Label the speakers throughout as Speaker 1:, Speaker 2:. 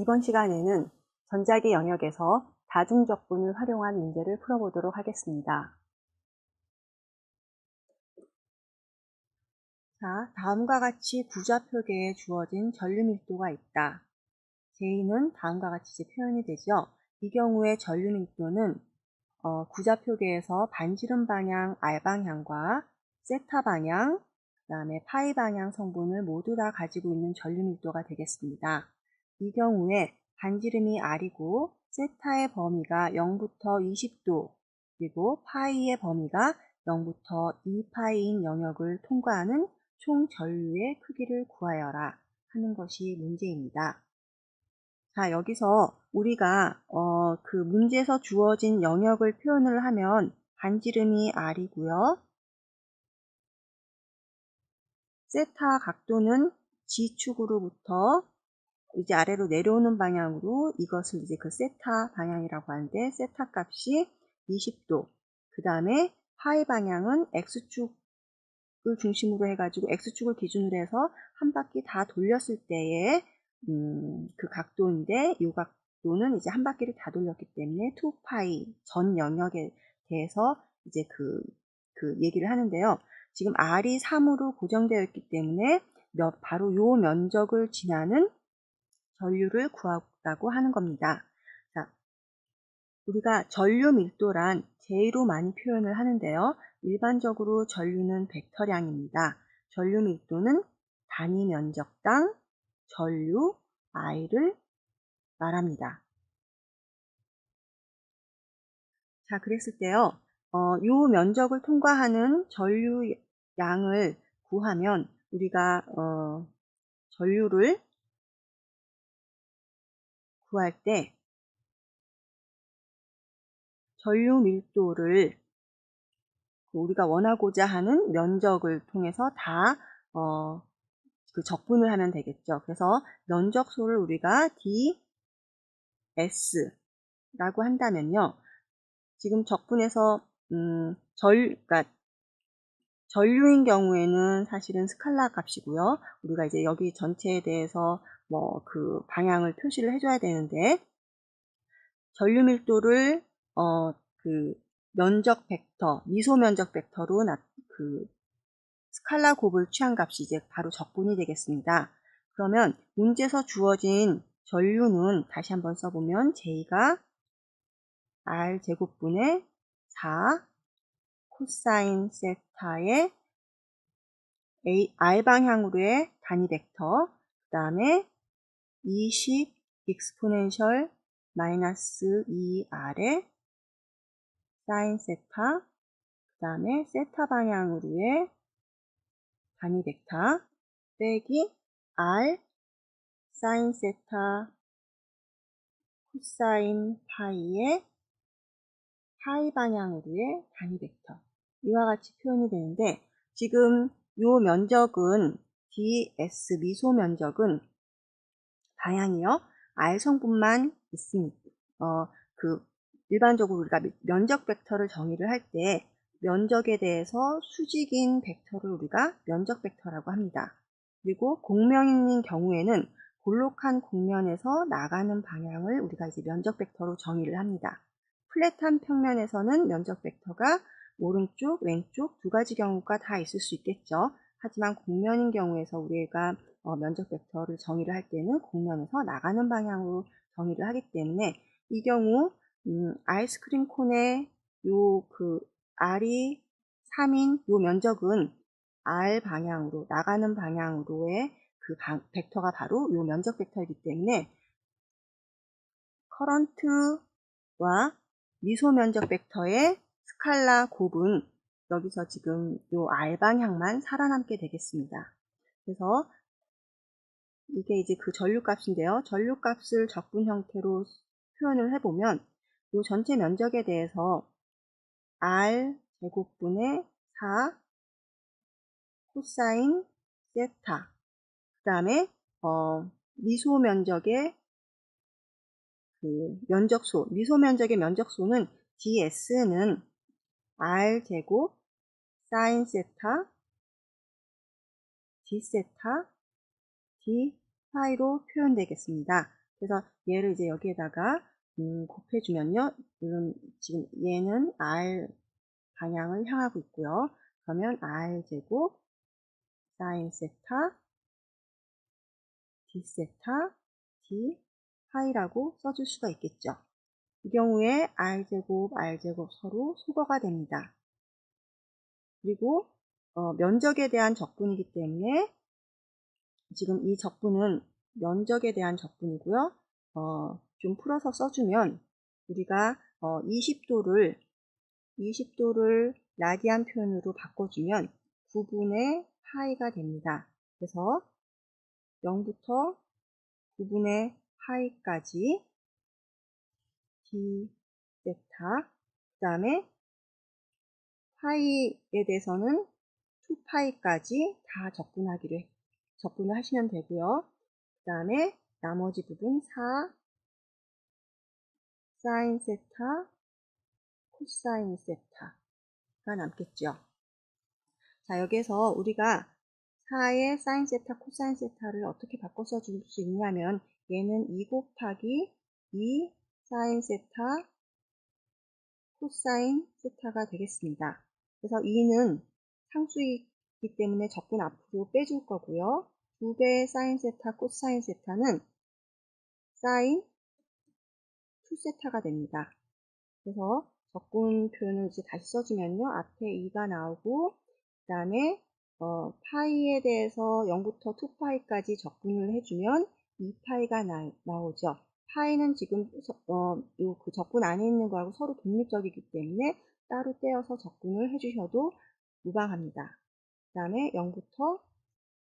Speaker 1: 이번 시간에는 전자기 영역에서 다중적분을 활용한 문제를 풀어보도록 하겠습니다. 자, 다음과 같이 구좌표계에 주어진 전류 밀도가 있다. J는 다음과 같이 표현이 되죠. 이 경우에 전류 밀도는 어, 구좌표계에서 반지름 방향 R 방향과 세타 방향, 그 다음에 파이 방향 성분을 모두 다 가지고 있는 전류 밀도가 되겠습니다. 이 경우에 반지름이 R이고 세타의 범위가 0부터 20도 그리고 파이의 범위가 0부터 2파이인 영역을 통과하는 총 전류의 크기를 구하여라 하는 것이 문제입니다. 자, 여기서 우리가 어, 그 문제에서 주어진 영역을 표현을 하면 반지름이 R이고요. 세타 각도는 G축으로부터 이제 아래로 내려오는 방향으로 이것을 이제 그 세타 방향이라고 하는데 세타 값이 20도 그 다음에 파이 방향은 X축을 중심으로 해가지고 X축을 기준으로 해서 한 바퀴 다 돌렸을 때의 음, 그 각도인데 이 각도는 이제 한 바퀴를 다 돌렸기 때문에 2파이 전 영역에 대해서 이제 그, 그 얘기를 하는데요. 지금 R이 3으로 고정되어 있기 때문에 몇, 바로 요 면적을 지나는 전류를 구하라고 하는 겁니다. 자, 우리가 전류 밀도란 J로 많이 표현을 하는데요. 일반적으로 전류는 벡터량입니다. 전류 밀도는 단위 면적당 전류 I를 말합니다. 자, 그랬을 때요. 어, 요 면적을 통과하는 전류 양을 구하면 우리가 어, 전류를 구할 때 전류 밀도를 우리가 원하고자 하는 면적을 통해서 다 어, 그 적분을 하면 되겠죠. 그래서 면적소를 우리가 ds라고 한다면요. 지금 적분에서 음, 절, 그러니까 전류인 경우에는 사실은 스칼라 값이고요. 우리가 이제 여기 전체에 대해서 뭐 그 방향을 표시를 해줘야 되는데 전류 밀도를 어 그 면적 벡터, 미소 면적 벡터로 나, 그 스칼라 곱을 취한 값이 이제 바로 적분이 되겠습니다. 그러면 문제에서 주어진 전류는 다시 한번 써보면 J가 R 제곱분의 4 코사인 세타의 A, R 방향으로의 단위 벡터 그 다음에 20 익스포넨셜 마이너스 2R의 사인 세타 그 다음에 세타 방향으로의 단위 벡터 빼기 R 사인 세타 코사인 파이의 파이 방향으로의 단위 벡터. 이와 같이 표현이 되는데 지금 이 면적은 ds 미소 면적은 방향이요 r 성분만 있습니다. 어, 그 일반적으로 우리가 면적 벡터를 정의를 할 때 면적에 대해서 수직인 벡터를 우리가 면적 벡터라고 합니다. 그리고 공면인 경우에는 볼록한 공면에서 나가는 방향을 우리가 이제 면적 벡터로 정의를 합니다. 플랫한 평면에서는 면적 벡터가 오른쪽, 왼쪽 두 가지 경우가 다 있을 수 있겠죠. 하지만 공면인 경우에서 우리가 어, 면적 벡터를 정의를 할 때는 공면에서 나가는 방향으로 정의를 하기 때문에 이 경우 음, 아이스크림 콘의 요그 R이 3인 요 면적은 R 방향으로 나가는 방향으로의 그 방, 벡터가 바로 요 면적 벡터이기 때문에 커런트와 미소 면적 벡터의 스칼라 곱은 여기서 지금 요 R 방향만 살아남게 되겠습니다. 그래서 이게 이제 그 전류값인데요. 전류값을 적분 형태로 표현을 해보면 요 전체 면적에 대해서 R 제곱분의 4 코사인 세타 그 다음에 어, 미소 면적의 그 면적소 미소 면적의 면적소는 ds는 r 제곱 사인 세타 d 세타 d 파이로 표현되겠습니다. 그래서 얘를 이제 여기에다가 음, 곱해주면요. 물론 지금 얘는 r 방향을 향하고 있고요. 그러면 r 제곱 사인 세타 d 세타 d 파이라고 써줄 수가 있겠죠. 이 경우에 r제곱, r제곱 서로 소거가 됩니다. 그리고 어, 면적에 대한 적분이기 때문에 지금 이 적분은 면적에 대한 적분이고요. 어, 좀 풀어서 써주면 우리가 어, 20도를 20도를 라디안 표현으로 바꿔주면 9분의 파이가 됩니다. 그래서 0부터 9분의 파이까지 d 세타 그 다음에 파이에 대해서는 2파이까지 다 적분하기로 해, 적분을 하시면 되고요. 그 다음에 나머지 부분 4 사인 세타 코사인 세타가 남겠죠. 자 여기서 우리가 4의 사인 세타 코사인 세타를 어떻게 바꿔 써줄 수 있냐면 얘는 2 곱하기 2 사인 세타 코사인 세타가 되겠습니다. 그래서 2는 상수이기 때문에 적분 앞으로 빼줄 거고요. 2배의 사인 세타 코사인 세타는 사인 2세타가 됩니다. 그래서 적분 표현을 이제 다시 써주면요. 앞에 2가 나오고 그 다음에 어, 파이에 대해서 0부터 2파이까지 적분을 해주면 2파이가 나, 나오죠. 파이는 지금 어, 그 적분 안에 있는 거하고 서로 독립적이기 때문에 따로 떼어서 적분을 해주셔도 무방합니다. 그 다음에 0부터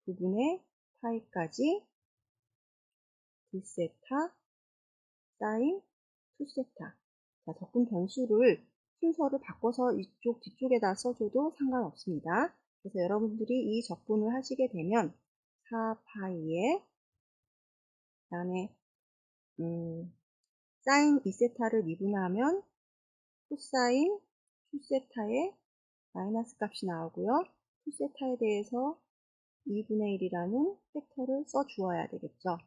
Speaker 1: 9분의 파이까지 D세타 사인 2세타 자, 적분 변수를 순서를 바꿔서 이쪽 뒤쪽에다 써줘도 상관없습니다. 그래서 여러분들이 이 적분을 하시게 되면 4파이에 그 다음에 음, 사인 2세타를 미분하면 코사인 2세타의 마이너스 값이 나오고요. 2세타에 대해서 2분의 1이라는 팩터를 써 주어야 되겠죠.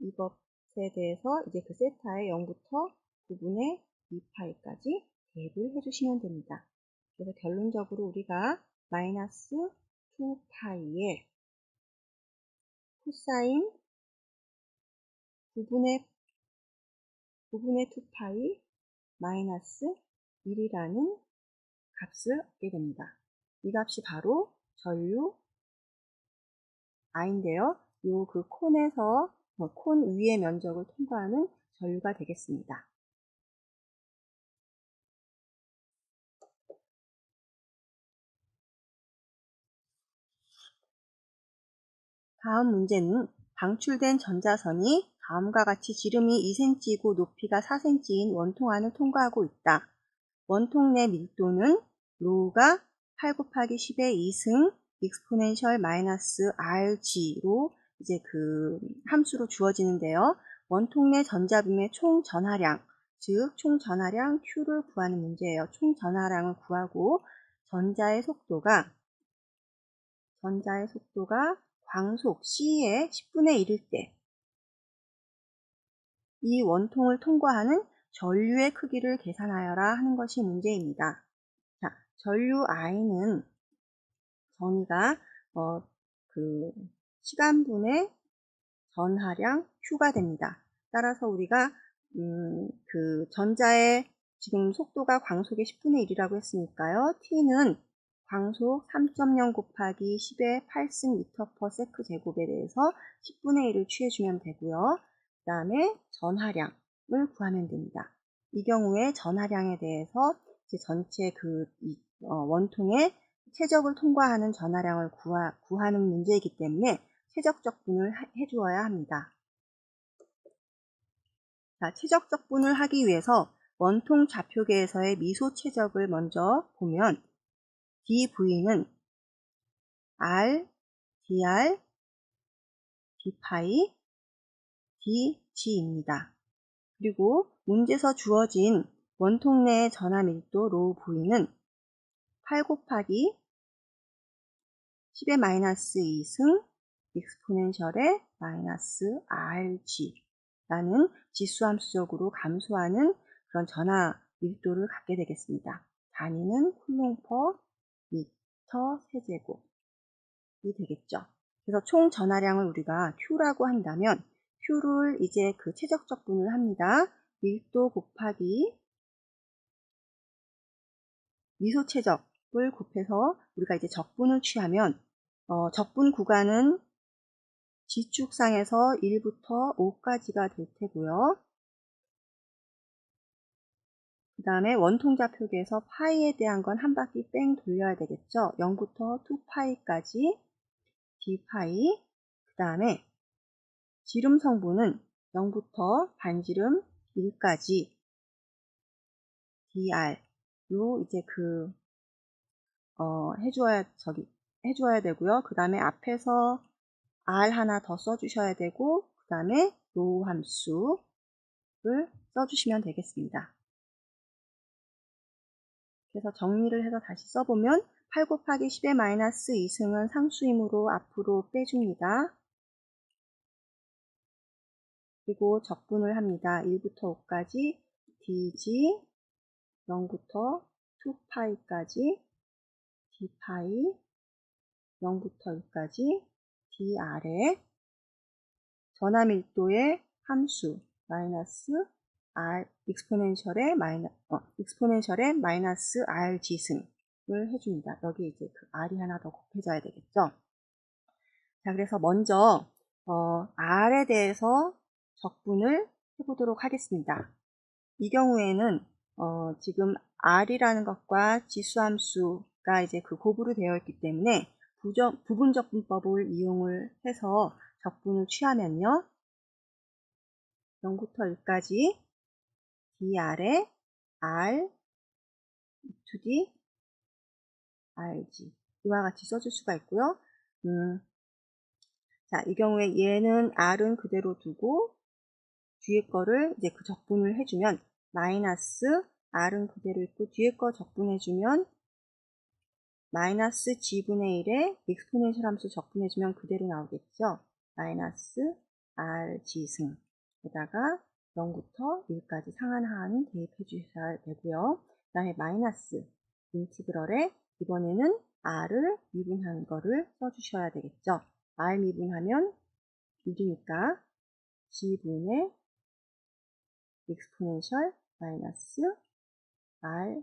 Speaker 1: 이것에 대해서 이제 그 세타의 0부터 9분의 2파이까지 대입을 해주시면 됩니다. 그래서 결론적으로 우리가 마이너스 2파이에 코사인 9분의 9분의 2파이 마이너스 1이라는 값을 얻게 됩니다. 이 값이 바로 전류 I인데요. 요 그 콘에서 뭐 콘 위의 면적을 통과하는 전류가 되겠습니다. 다음 문제는 방출된 전자선이 다음과 같이 지름이 2cm이고 높이가 4cm인 원통 안을 통과하고 있다. 원통 내 밀도는 로우가 8 곱하기 10의 2승 익스포넨셜 마이너스 rg로 이제 그 함수로 주어지는데요. 원통 내 전자빔의 총 전하량, 즉 총 전하량 Q를 구하는 문제예요. 총 전하량을 구하고 전자의 속도가 전자의 속도가 광속 C의 10분의 1일 때 이 원통을 통과하는 전류의 크기를 계산하여라 하는 것이 문제입니다. 자, 전류 I는 정의가 어, 그 시간분의 전하량 Q가 됩니다. 따라서 우리가 음, 그 전자의 지금 속도가 광속의 10분의 1이라고 했으니까요. T는 광속 3.0 곱하기 10의 8승 미터 퍼 세크 제곱에 대해서 10분의 1을 취해주면 되고요. 그 다음에 전하량을 구하면 됩니다. 이 경우에 전하량에 대해서 전체 그 어, 원통의 최적을 통과하는 전하량을 구하, 구하는 문제이기 때문에 최적 적 분을 해주어야 합니다. 자, 최적 적 분을 하기 위해서 원통 좌표계에서의 미소 최적을 먼저 보면 dv는 r, dr, d파이, dg입니다. 그리고 문제에서 주어진 원통 내의 전하 밀도 로우 V는 8 곱하기 10의 마이너스 2승 익스포넨셜의 마이너스 rg라는 지수함수적으로 감소하는 그런 전하 밀도를 갖게 되겠습니다. 단위는 쿨롱 퍼 미터 세제곱이 되겠죠. 그래서 총 전하량을 우리가 Q라고 한다면 Q를 이제 그 최적 적 분을 합니다. 밀도 곱하기 미소 최적을 곱해서 우리가 이제 적분을 취하면 어, 적분 구간은 지축상에서 1부터 5까지가 될 테고요. 그 다음에 원통자 표기에서 파이에 대한 건 한 바퀴 뺑 돌려야 되겠죠. 0부터 2파이까지 d파이 그 다음에 지름 성분은 0부터 반지름 1까지 dr로 이제 그 어, 해주어야 저기 해주어야 되고요. 그 다음에 앞에서 r 하나 더 써주셔야 되고 그 다음에 로 함수를 써주시면 되겠습니다. 그래서 정리를 해서 다시 써보면 8 곱하기 10의 마이너스 2승은 상수이므로 앞으로 빼줍니다. 그리고 적분을 합니다. 1부터 5까지 dg 0부터 2파이까지 d파이 0부터 1까지 dr의 전화밀도의 함수 마이너스 r 익스포넨셜의 마이너 어, 익스포넨셜의 마이너스 r 지승을 해줍니다. 여기 이제 그 r이 하나 더 곱해져야 되겠죠. 자, 그래서 먼저 어, r에 대해서 적분을 해보도록 하겠습니다. 이 경우에는 어, 지금 r이라는 것과 지수함수가 이제 그 곱으로 되어 있기 때문에 부정, 부분적분법을 이용을 해서 적분을 취하면요. 0부터 1까지 dr에 r to d rg 이와 같이 써줄 수가 있고요. 음, 자, 이 경우에 얘는 r은 그대로 두고 뒤에 거를 이제 그 적분을 해주면 마이너스 r은 그대로 있고 뒤에 거 적분해주면 마이너스 g분의 1에 익스포넨셜 함수 적분해주면 그대로 나오겠죠. 마이너스 r 지승 에다가 0부터 1까지 상한 하한은 대입해 주셔야 되고요. 그 다음에 마이너스 인티그럴에 이번에는 r을 미분한 거를 써주셔야 되겠죠. r 미분하면 1이니까 g분의 익스포넨셜 마이너스 r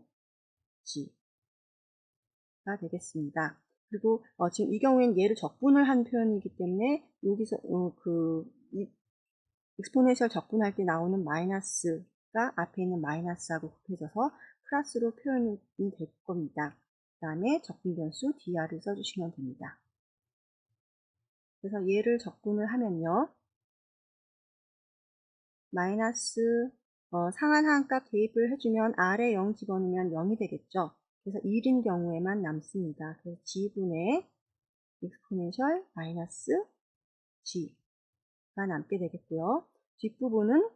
Speaker 1: g가 되겠습니다. 그리고 어, 지금 이 경우에는 얘를 적분을 한 표현이기 때문에 여기서 어, 그 익스포넨셜 적분할 때 나오는 마이너스가 앞에 있는 마이너스하고 곱해져서 플러스로 표현이 될 겁니다. 그 다음에 적분 변수 dr을 써주시면 됩니다. 그래서 얘를 적분을 하면요. 마이너스 어, 상한 한값 대입을 해주면 R에 0 집어넣으면 0이 되겠죠. 그래서 1인 경우에만 남습니다. 그래서 G분의 익스포넨셜 마이너스 G가 남게 되겠고요. 뒷부분은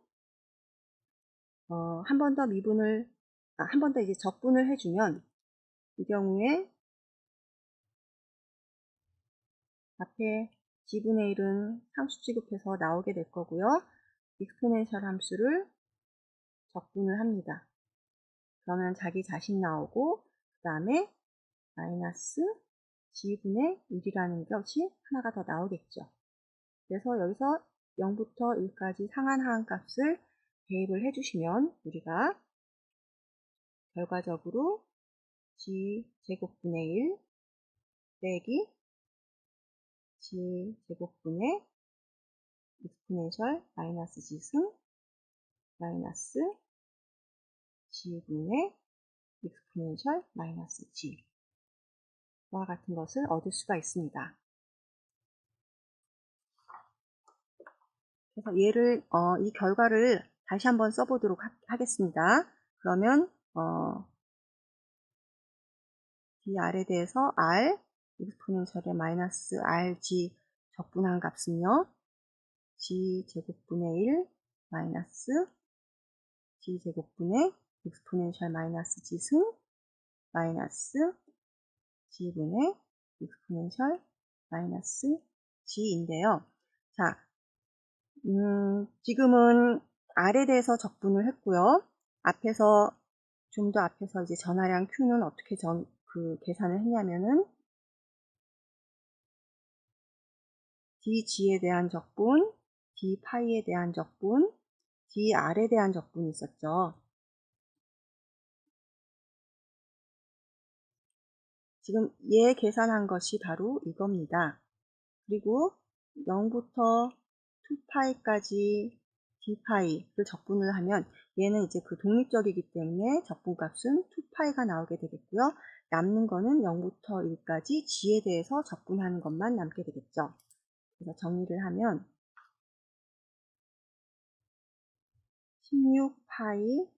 Speaker 1: 어, 한 번 더 미분을 아, 한 번 더 이제 적분을 해주면 이 경우에 앞에 G분의 1은 상수 취급해서 나오게 될 거고요. 익스포넨셜 함수를 적분을 합니다. 그러면 자기 자신 나오고 그 다음에 마이너스 g분의 1이라는 것이 하나가 더 나오겠죠. 그래서 여기서 0부터 1까지 상한 하한 값을 대입을 해주시면 우리가 결과적으로 g 제곱분의 1 빼기 g 제곱분의 익스포넨셜 마이너스 g승 마이너스 g분의 익스포넨셜 마이너스 g와 같은 것을 얻을 수가 있습니다. 그래서 얘를 어, 이 결과를 다시 한번 써보도록 하, 겠습니다 그러면 어, dr에 대해서 r 익스포넨셜의 마이너스 rg 적분한 값은요. G 제곱분의 1 마이너스 g제곱분의 익스포넨셜 마이너스 g승 마이너스 g분의 익스포넨셜 마이너스 G인데요. 자, 음, 지금은 R에 대해서 적분을 했고요. 앞에서 좀 더 앞에서 이제 전하량 Q는 어떻게 전, 그 계산을 했냐면은 dg에 대한 적분, d파이에 대한 적분, dr에 대한 적분이 있었죠. 지금 얘 계산한 것이 바로 이겁니다. 그리고 0부터 2파이까지 d파이를 적분을 하면 얘는 이제 그 독립적이기 때문에 적분값은 2파이가 나오게 되겠고요. 남는 거는 0부터 1까지 g에 대해서 적분하는 것만 남게 되겠죠. 그래서 정리를 하면 16파이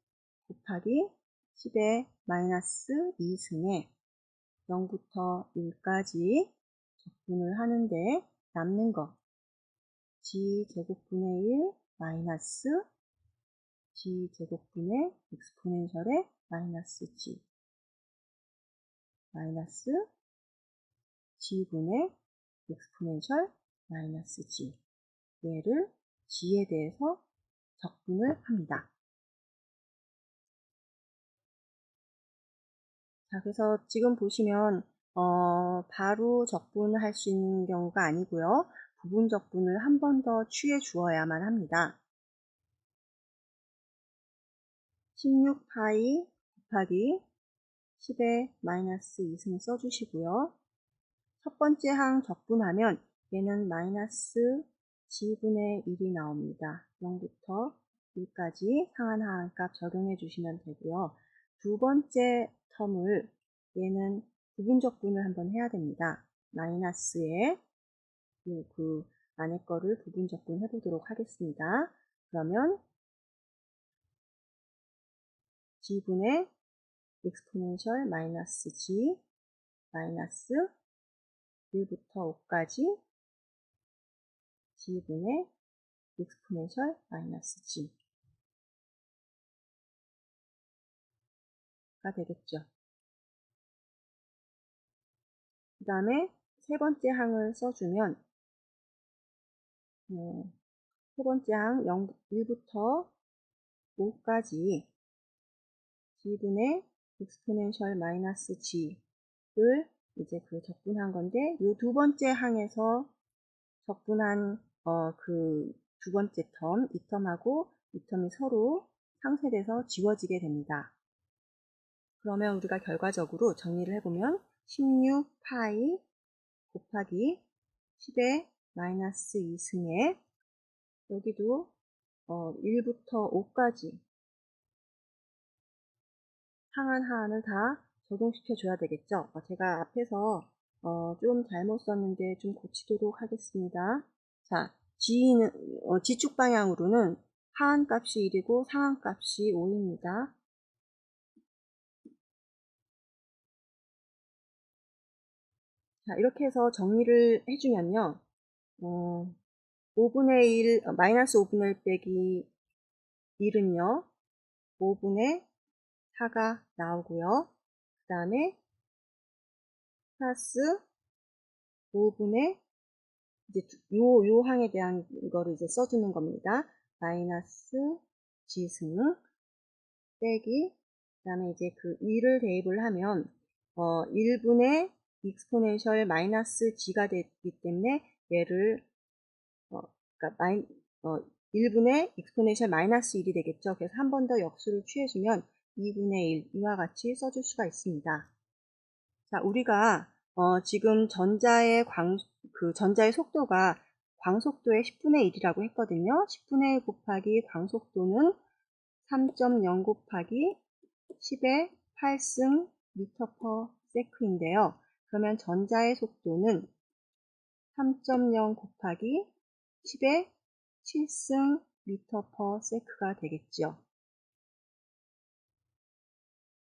Speaker 1: 곱하기 10의 마이너스 2승에 0부터 1까지 적분을 하는데 남는 거. g제곱분의 1 마이너스 g제곱분의 엑스포넨셜의 마이너스 g 마이너스 g분의 엑스포넨셜 마이너스 g 얘를 g에 대해서 적분을 합니다. 자, 그래서 지금 보시면 어, 바로 적분을 할 수 있는 경우가 아니고요. 부분 적분을 한 번 더 취해 주어야만 합니다. 16파이 곱하기 10의 마이너스 2승 써주시고요. 첫 번째 항 적분하면 얘는 마이너스 g분의 1이 나옵니다. 0부터 1까지 상한 하한값 적용해 주시면 되고요. 두 번째 텀을 얘는 부분적분을 한번 해야 됩니다. 마이너스에 그, 그 안에 거를 부분적분 해보도록 하겠습니다. 그러면 g분의 exponential 마이너스 g 마이너스 1부터 5까지 g분의 exponential 마이너스 g가 되겠죠. 그 다음에 세 번째 항을 써주면 어, 세 번째 항 0, 1부터 5까지 g분의 exponential 마이너스 g를 이제 그 적분한 건데 이 두 번째 항에서 적분한 어, 그 두 번째 텀, 이 텀하고 이 텀이 서로 상쇄돼서 지워지게 됩니다. 그러면 우리가 결과적으로 정리를 해보면 16파이 곱하기 10의 마이너스 2승에 여기도 어, 1부터 5까지 상한 하한을 다 적용시켜 줘야 되겠죠. 어, 제가 앞에서 어, 좀 잘못 썼는데 좀 고치도록 하겠습니다. 자, G는, 어, G축 방향으로는 하한 값이 1이고 상한 값이 5입니다. 자, 이렇게 해서 정리를 해주면요. 어, 5분의 1, 어, 마이너스 5분의 1 빼기 1은요. 5분의 4가 나오고요. 그 다음에 플러스 5분의 이제 요, 요 항에 대한 거를 이제 써주는 겁니다. 마이너스 지승 빼기 그 다음에 이제 그 2를 대입을 하면 어, 1분의 익스포넨셜 마이너스 g가 됐기 때문에 얘를 어, 그러니까 마이, 어, 1분의 익스포넨셜 마이너스 1이 되겠죠. 그래서 한 번 더 역수를 취해주면 2분의 1 이와 같이 써줄 수가 있습니다. 자, 우리가 어, 지금 전자의 광, 그 전자의 속도가 광속도의 10분의 1이라고 했거든요. 10분의 1 곱하기 광속도는 3.0 곱하기 10의 8승 미터 퍼 세크인데요. 그러면 전자의 속도는 3.0 곱하기 10의 7승 미터 퍼 세크가 되겠죠.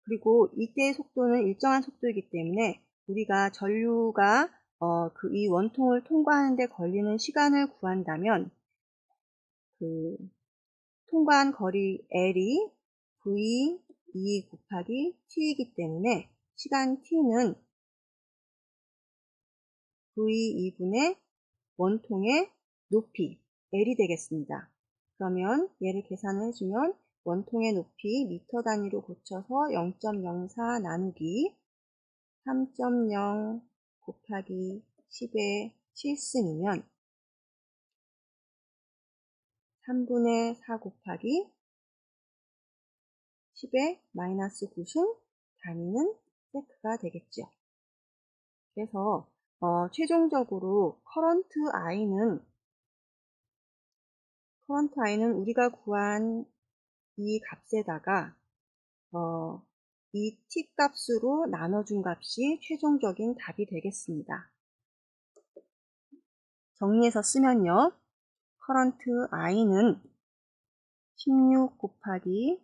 Speaker 1: 그리고 이때의 속도는 일정한 속도이기 때문에 우리가 전류가 어, 그 이 원통을 통과하는데 걸리는 시간을 구한다면 그 통과한 거리 L이 V 2 곱하기 T이기 때문에 시간 T는 V 2분의 원통의 높이 L이 되겠습니다. 그러면 얘를 계산을 해주면 원통의 높이 미터 단위로 고쳐서 0.04 나누기 3.0 곱하기 10의 7승이면 3분의 4 곱하기 10의 마이너스 9승 단위는 세크가 되겠죠. 그래서 어, 최종적으로 커런트 I는 커런트 I는 우리가 구한 이 값에다가 어, 이 t 값으로 나눠준 값이 최종적인 답이 되겠습니다. 정리해서 쓰면요. 커런트 I는 16 곱하기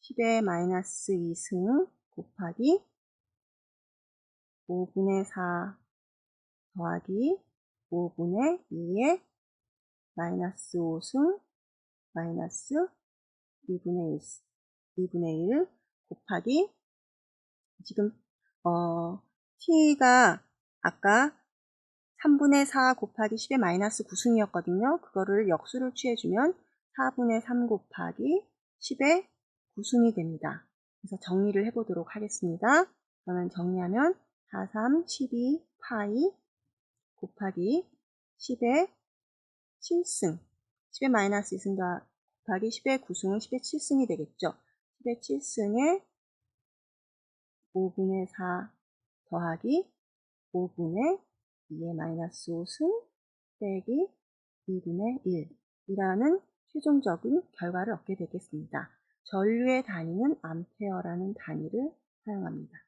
Speaker 1: 10의 마이너스 2승 곱하기 5분의 4 더하기 5분의 2의 마이너스 5승 마이너스 2분의 1, 2분의 1 곱하기 지금 어, t가 아까 3분의 4 곱하기 10의 마이너스 9승이었거든요. 그거를 역수를 취해주면 4분의 3 곱하기 10의 9승이 됩니다. 그래서 정리를 해보도록 하겠습니다. 그러면 정리하면 4, 3, 12 파이 곱하기 10의 7승 10의 마이너스 2승 곱하기 10의 9승은 10의 7승이 되겠죠. 10의 7승에 5분의 4 더하기 5분의 2의 마이너스 5승 빼기 2분의 1 이라는 최종적인 결과를 얻게 되겠습니다. 전류의 단위는 암페어라는 단위를 사용합니다.